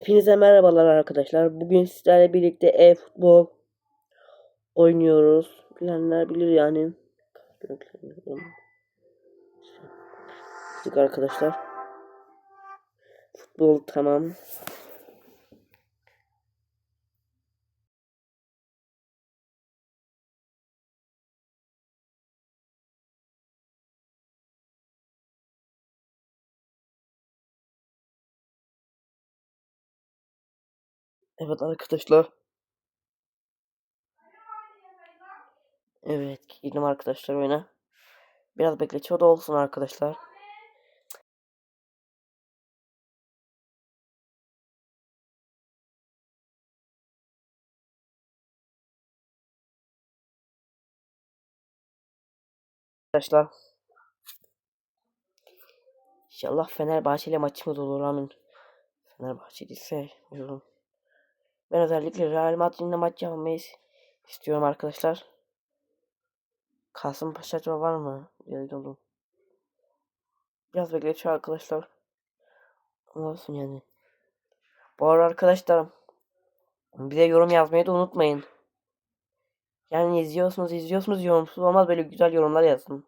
Hepinize merhabalar arkadaşlar. Bugün sizlerle birlikte e-futbol oynuyoruz. Bilenler bilir yani. Çık arkadaşlar. Futbol tamam. Evet arkadaşlar. Evet girdim arkadaşlar oyuna. Biraz bekletiyor da olsun arkadaşlar. Arkadaşlar. İnşallah Fenerbahçe ile maçımız olur amin. Fenerbahçe değilse yorum. Ben özellikle Real Madrid'le maç yapmayı istiyorum arkadaşlar. Kasımpaşa acaba var mı? Oldu. Biraz bekletiyor arkadaşlar. Olsun yani. Bu arada arkadaşlar bize yorum yazmayı da unutmayın. Yani izliyorsunuz izliyorsunuz yorumsuz olmaz böyle güzel yorumlar yazın.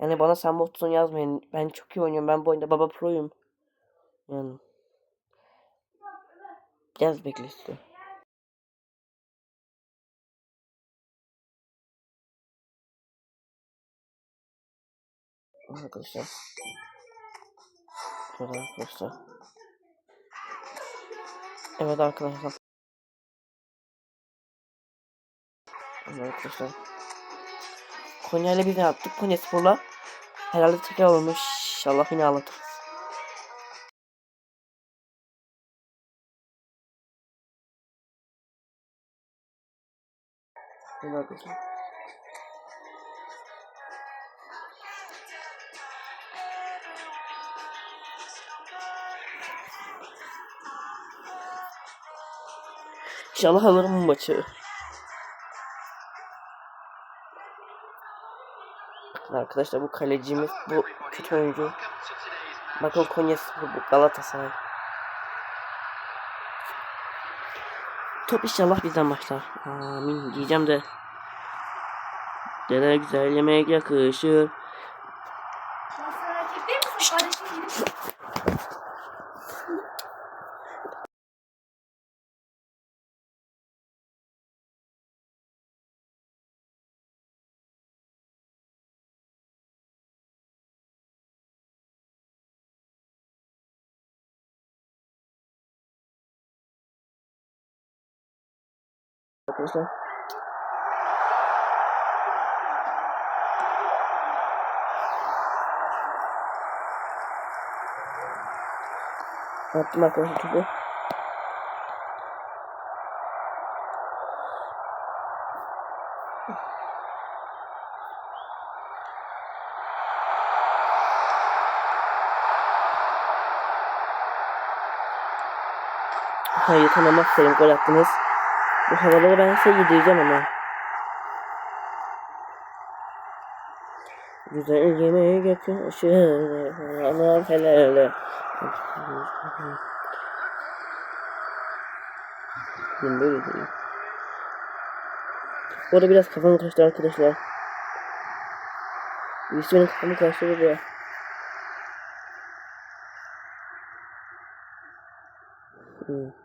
Yani bana sen botsun yazmayın. Ben çok iyi oynuyorum. Ben bu oyunda baba proyum. Yani. Biraz bekletiyor. Arkadaşlar. Evet arkadaşlar. Evet arkadaşlar. Evet arkadaşlar. Konya ile bir de yaptık. Konya Spor'la. Herhalde tekrar olmuş. İnşallah yine ağlatırız. Evet arkadaşlar. İnşallah alırım bu maçı. Bakın arkadaşlar bu kalecimiz bu kötü oyuncu. Bakın Konya Spor bu Galatasaray. Top inşallah bizden başlar. Amin diyeceğim de. Dede güzel yemek yakışır. Arkadaşlar. Attım arkadaşlar topu. Hayır tamam aferin gol attınız. Bu havaları ben size yedireceğim ama. Güzel yemeğe yakışır. Anam helal. Ben böyle. Bu arada biraz kafam kaçtı arkadaşlar. Birisi benim kafamı karıştırdı ya. Hmm.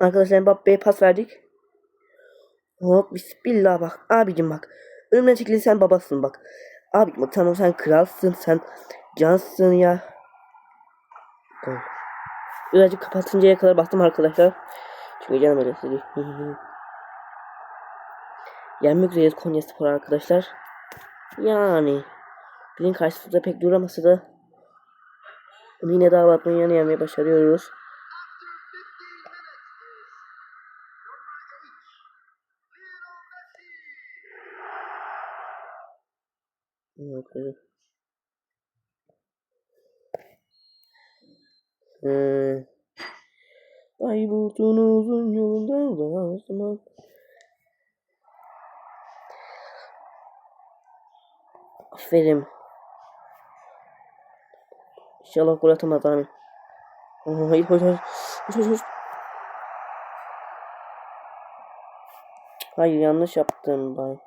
Arkadaşlar Mbappe'ye pas verdik. Hop bismillah bak. Abicim bak. Önümden çekilin sen babasın bak. Abicim bak tamam sen kralsın sen cansın ya. Gol. Birazcık kapatıncaya kadar bastım arkadaşlar. Çünkü canım öyle istedi. Yenmek üzereyiz Konya Spor arkadaşlar. Yani. Birinin karşısında pek duramasa da yine daha atmayı yanı yenmeyi başarıyoruz. Yok. Hmm. Bayburt'un ee, uzun yolunda basmak. Aferin. İnşallah gol atamadı abi. Hayır. Hayır, hayır. hayır yanlış yaptım bay.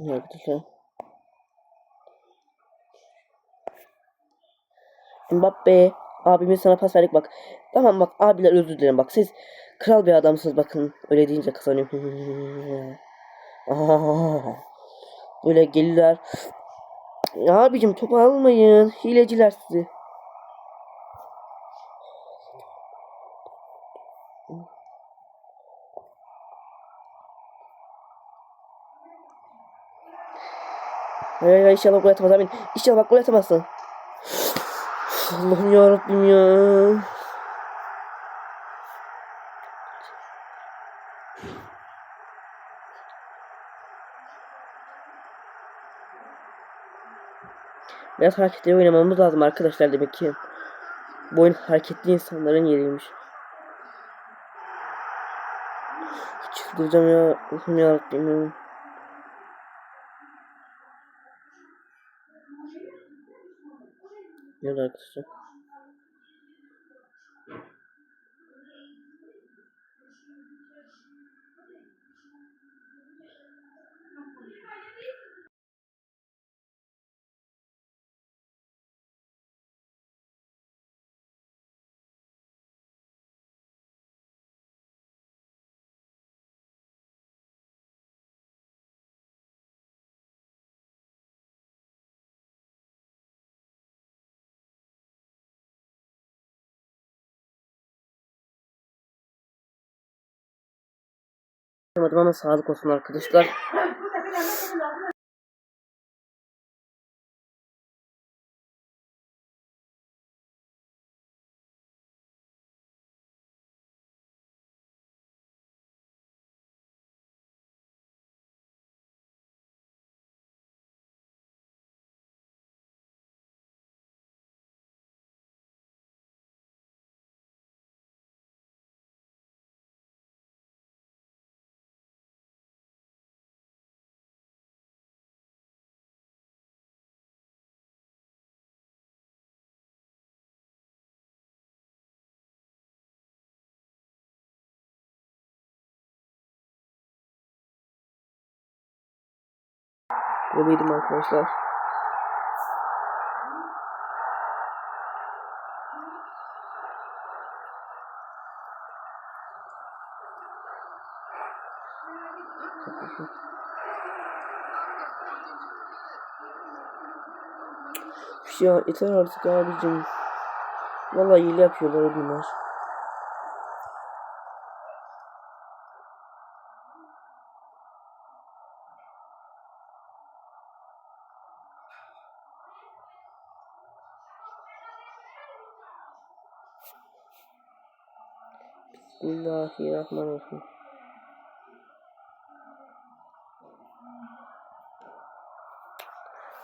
Ne arkadaşlar? Mbappe abimin sana pas verdik bak. Tamam bak abiler özür dilerim bak siz kral bir adamsınız bakın öyle deyince kazanıyorum. Böyle gelirler. Ya abicim topu almayın. Hileciler sizi. Hayır hayır inşallah gol atamaz amin. İnşallah bak gol atamazsın. Allah'ım yarabbim ya. Biraz hareketli oynamamız lazım arkadaşlar demek ki. Bu oyun hareketli insanların yeriymiş. Çıldıracağım ya. Allah'ım yarabbim ya. Evet arkadaşlar. Anlamadım ama sağlık olsun arkadaşlar. Buradaydım arkadaşlar. Ya yeter artık abicim. Vallahi hile yapıyorlar bunlar. Bismillahirrahmanirrahim.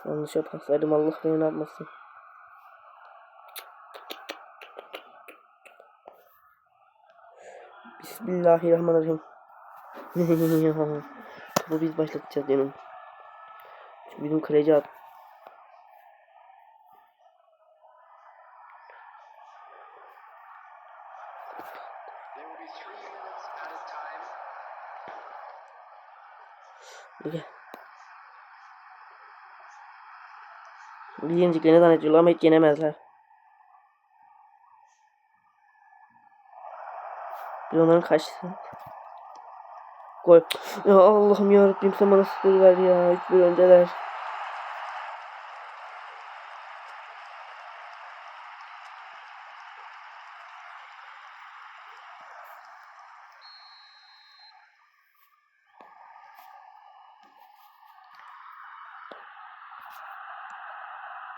Yanlış yapasaydım Allah beni ne yapmasın. Bismillahirrahmanirrahim. Bu biz başlatacağız. Çünkü bizim kaleci at. Gel. Bir yeneceklerini zannediyorlar ama hiç yenemezler. Bir onların kaçtı. Gol. Ya Allah'ım yarabbim sen bana sıfır ver ya. Hiç bir öndeler.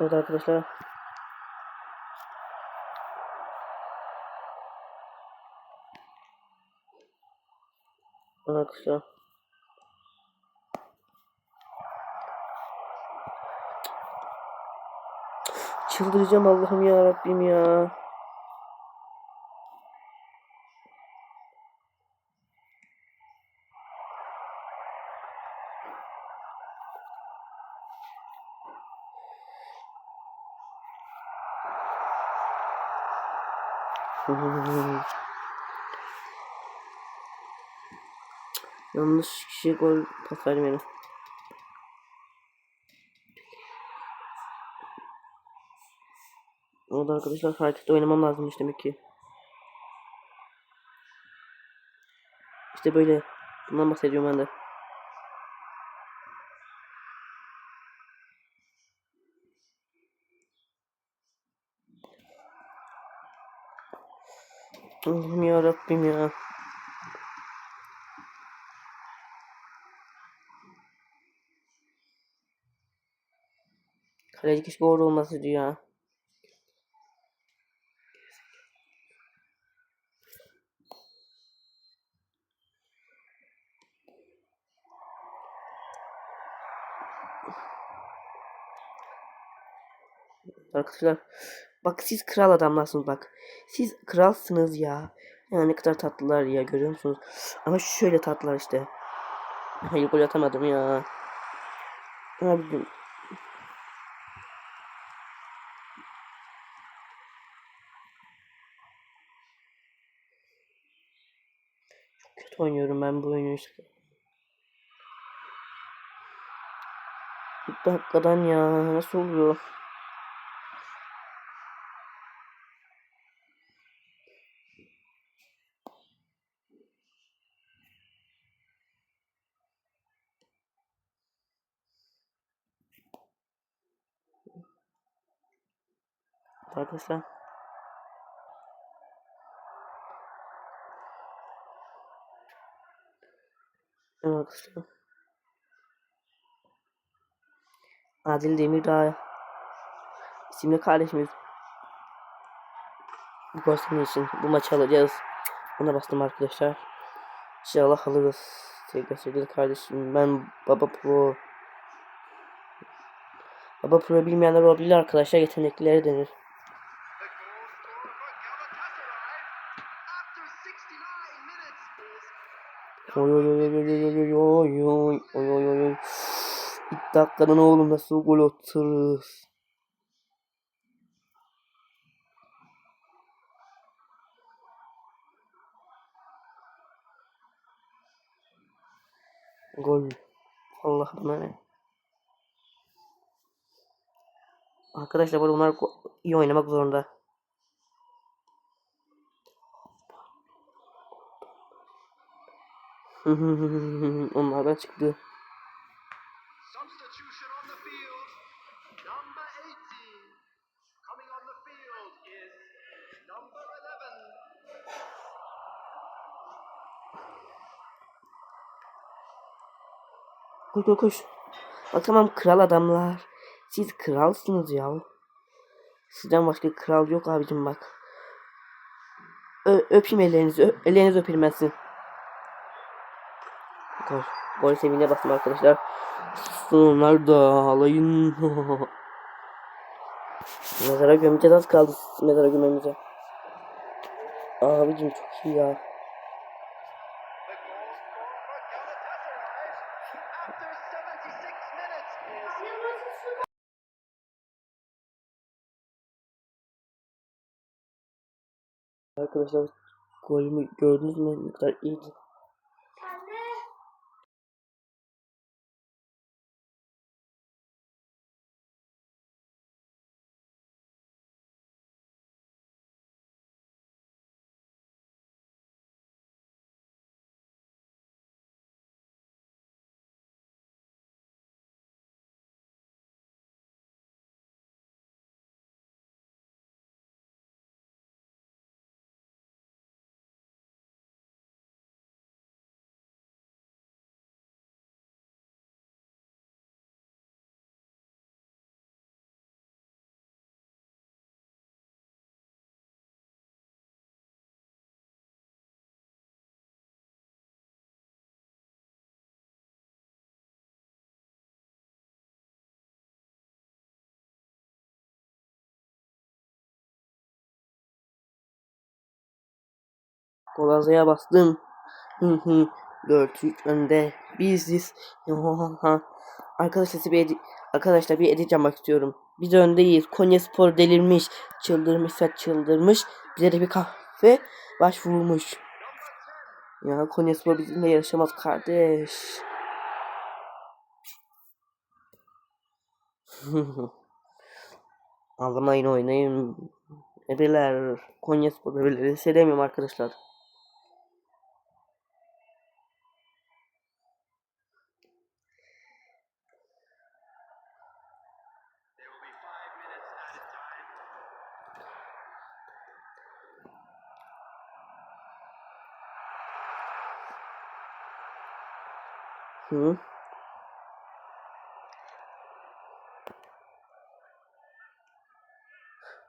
Evet arkadaşlar. Arkadaşlar. Çıldıracağım Allah'ım ya Rabbim ya. Yanlış kişiye gol pas verdim benim. Orada arkadaşlar hareketli oynamam lazımmış demek ki. İşte böyle. Bundan bahsediyorum ben de. Allah'ım ya Rabbim ya. Kaleci keşke orada olmasaydı ya. Arkadaşlar bak siz kral adamlarsınız bak. Siz kralsınız ya. Yani ne kadar tatlılar ya görüyor musunuz? Ama şöyle tatlılar işte. Hayır gol atamadım ya. Abicim. Çok kötü oynuyorum ben bu oyunu işte. Dakikadan ya nasıl oluyor? Arkadaşlar. Arkadaşlar. Adil Demirdağ isimli kardeşimiz. Bu gösterinin için bu maçı alacağız. Ona bastım arkadaşlar. İnşallah alırız. Tekrar sevgili kardeşim. Ben Baba Pro. Baba Pro bilmeyenler olabilir arkadaşlar. Yetenekleri denir. The goal scored for Galatasaray after 69 minutes is Oy oy oy oy oy oy oy oy oy oy. İlk dakikadan oğlum nasıl gol atarız. Gol. Allah buna ne? Arkadaşlar bunlar iyi oynamak zorunda. number 11. Koş koş koş. Bak tamam kral adamlar. Siz kralsınız ya. Sizden başka kral yok abicim bak. Ö öpeyim ellerinizi. Ö ellerinizi öperim sizin. Gol. Sevince bastım arkadaşlar. Sonlar da alayın. mezara gömeceğiz az kaldı mezara gömemize. Abicim çok iyi ya. The goal scored for Galatasaray after 76 minutes is Arkadaşlar golümü gördünüz mü? Ne kadar iyiydi. Golazaya bastım. Hı hı. 4-3 önde. Biziz. Arkadaşlar bir Arkadaşlar bir edit yapmak istiyorum. Biz öndeyiz. Konya Spor delirmiş. Çıldırmışsa çıldırmış. Bize de bir kahve başvurmuş. Ya Konya Spor bizimle yarışamaz kardeş. Ağlamayın oynayın. Bebeler. Konya Spor bebeleri sevmiyorum arkadaşlar.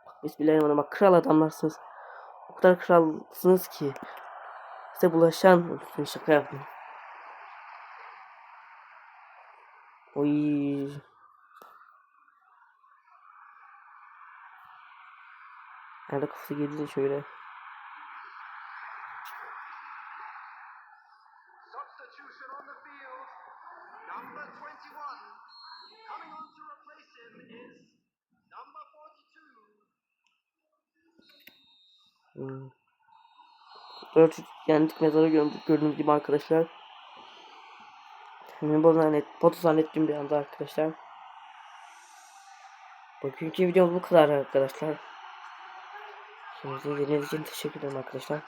Bak Bismillahirrahmanirrahim. Bak kral adamlarsınız. O kadar kralsınız ki. Size bulaşan şaka yaptım. Oy. Nerede kafası geldi şöyle. 4 yendik mezarı gördük gördüğünüz gibi arkadaşlar. Hemen botu zannet, botu zannettim bir anda arkadaşlar. Bugünkü videomuz bu kadar arkadaşlar. Şimdi izlediğiniz için teşekkür ederim arkadaşlar.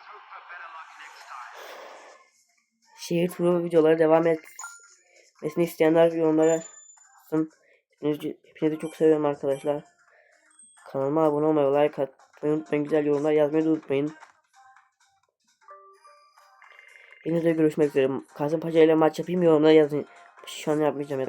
Şehir turu videoları devam etmesini isteyenler yorumlara yazsın. Hepinizi, hepinizi çok seviyorum arkadaşlar. Kanalıma abone olmayı, like atmayı unutmayın. Güzel yorumlar yazmayı unutmayın. Yenizle görüşmek üzere. Kasım Paşa ile maç yapayım yorumlara yazın. Şu an yapmayacağım.